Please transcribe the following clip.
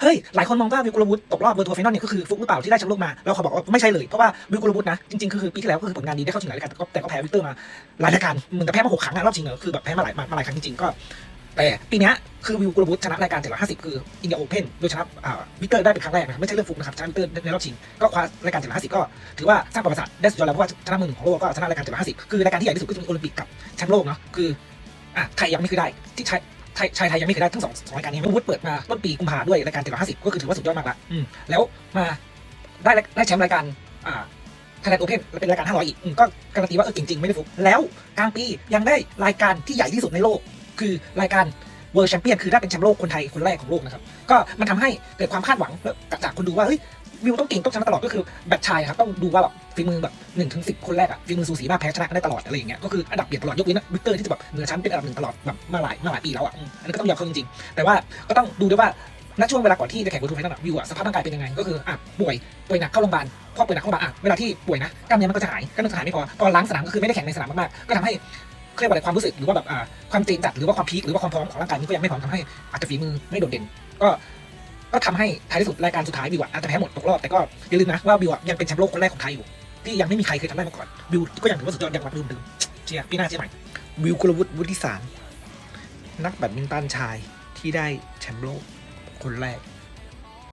เฮ้ย หลายคนมองว่าวิวกุลวุฒิตกรอบเวอร์ทัวร์ไฟนอลเนี่ยก็คือฟุกหรือเปล่าที่ได้แชมป์โลกมาแล้วเขาบอกว่าไม่ใช่เลย เพราะว่าวิวกุลวุฒินะ จริงๆ คือปีที่แล้วก็คือผลงานดีได้เข้าชิงหลายรายการแต่ก็แพ้วิกเตอร์มาหลายรายการมือนกับแพ้มาหกครั้งอะรอบชิงเอะคือแบบแพ้มาหลายมาหลายครั้งจริงๆก็แต่ปีนี้คือวิวกุลวุฒิชนะรายการ750 คืออินเดียโอเพ่นโดยชนะวิกเตอร์ได้เป็นครั้งแรกนะไม่ใช่เรื่องฟุกนะครับชนะวิกเตอร์ในรอบชิงก็คว้ารายการ750 ก็ถือว่าสร้างประวัติศาสตร์ได้สุดยอดแล้วเพราะว่าชนะมือหนึ่งของโลกก็ชนะรายการ750 คือรายการที่ใหญ่ที่สุดก็จะมีโอลิมปิกกับแชมป์โลกเนาะคืออะไทยยังไม่เคยได้ที่ไทย ไทยชายไทยยังไม่เคยได้ทั้งสองสองรายการนี้วิววุฒิเปิดมาต้นปีกุมภาด้วยรายการ750ก็คือถือว่าสุดยอดมากละอืมแล้วมาได้ได้แชมป์รายการอ่าไทยแลนด์โอเพนเป็นรายการ 500 อีกอืมก็การันตีว่าเออเก่งจริงไม่ได้ฟุก แล้วกลางปียังได้รายการที่ใหญ่ที่สุดในโลก คือรายการเวิร์ d แชมเปี้ยนคือได้เป็นแชมป์โลกคนไทยคนแรกของโลกนะครับ ก็มันทำให้เกิดความคาดหวังแล้วจากคนดูว่าเฮ้ย วิวต้องเก่งต้องชนะตลอดก็คือแบทชายครับต้องดูว่าแบบฝีมือแบบหนึ่งถึงสิบคนแรกอะฝีมือสูสีมากแพ้ชนะกันได้ตลอดอะไรอย่างเงี้ยก็คืออันดับเปลี่ยนตลอดยกเว้นวิกเตอร์ที่จะแบบเหนือชั้นเป็นอันดับหนึ่งตลอดแบบมาหลายมาหลายปีแล้วอะอันนี้ก็ต้องยอมเขาจริงๆแต่ว่าก็ต้องดูด้วยว่าณช่วงเวลาก่อนที่จะแข่งบนทูไฟนั่นอะวิวอะสภาพร่างกายเป็นยังไงก็คืออะป่วยป่วยหนักเข้าโรงพยาบาลพอป่วยหนักเข้าโรงพยาบาลอะเวลาที่ป่วยนะกล้ามเนื้อมันก็จะหายกล้ามเนื้อจะหายไม่พอพอล้างสนามก็คือไม่ได้แข่งในสนามมากๆก็ทำให้เรียกว่าอะไรความรู้สึกหรือว่าแบบความเจนจัดหรือว่าความพีคหรือว่าความพร้อมของร่างกายมันก็ยังไม่พร้อมทำให้อาจจะฝีมือไม่โดดเด่นก็ ก็ทำให้ท้ายที่สุดรายการสุดท้ายบิวอะอาจจะแพ้หมดตกรอบแต่ก็อย่าลืมนะว่าบิวอะยังเป็นแชมป์โลกคนแรกของไทยอยู่ ที่ยังไม่มีใครเคยทำได้มาก่อนบิวก็ยังถือว่าสุดยอดอย่างรับลืมดื่มเชียร์ปีหน้าเชียร์ใหม่บิวกุลวุฒิวุฒิสารนักแบดมินตันชายที่ได้แชมป์โลกคนแรก